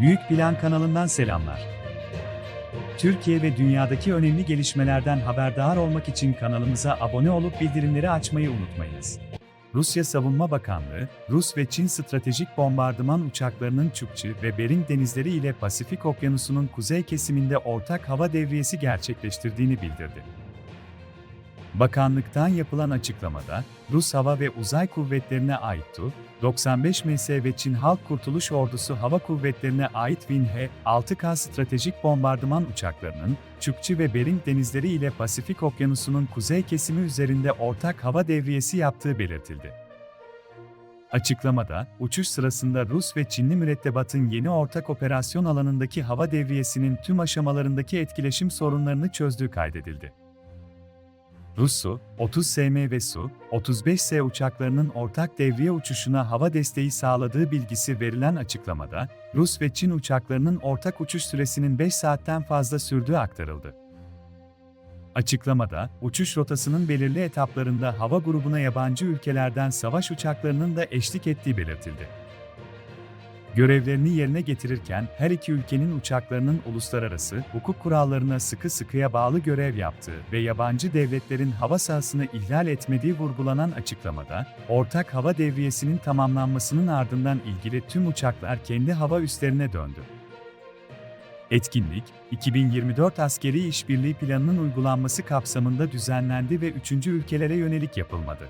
Büyük Plan kanalından selamlar. Türkiye ve dünyadaki önemli gelişmelerden haberdar olmak için kanalımıza abone olup bildirimleri açmayı unutmayınız. Rusya Savunma Bakanlığı, Rus ve Çin stratejik bombardıman uçaklarının Çukçi ve Bering denizleri ile Pasifik Okyanusu'nun kuzey kesiminde ortak hava devriyesi gerçekleştirdiğini bildirdi. Bakanlıktan yapılan açıklamada, Rus Hava ve Uzay Kuvvetlerine ait Tu-95 MS ve Çin Halk Kurtuluş Ordusu Hava Kuvvetlerine ait Win-He-6K stratejik bombardıman uçaklarının, Çukçi ve Bering denizleri ile Pasifik Okyanusu'nun kuzey kesimi üzerinde ortak hava devriyesi yaptığı belirtildi. Açıklamada, uçuş sırasında Rus ve Çinli mürettebatın yeni ortak operasyon alanındaki hava devriyesinin tüm aşamalarındaki etkileşim sorunlarını çözdüğü kaydedildi. Rus Su-30SM ve Su-35S uçaklarının ortak devriye uçuşuna hava desteği sağladığı bilgisi verilen açıklamada, Rus ve Çin uçaklarının ortak uçuş süresinin 5 saatten fazla sürdüğü aktarıldı. Açıklamada, uçuş rotasının belirli etaplarında hava grubuna yabancı ülkelerden savaş uçaklarının da eşlik ettiği belirtildi. Görevlerini yerine getirirken her iki ülkenin uçaklarının uluslararası hukuk kurallarına sıkı sıkıya bağlı görev yaptığı ve yabancı devletlerin hava sahasını ihlal etmediği vurgulanan açıklamada, ortak hava devriyesinin tamamlanmasının ardından ilgili tüm uçaklar kendi hava üslerine döndü. Etkinlik, 2024 Askeri İşbirliği Planı'nın uygulanması kapsamında düzenlendi ve üçüncü ülkelere yönelik yapılmadı.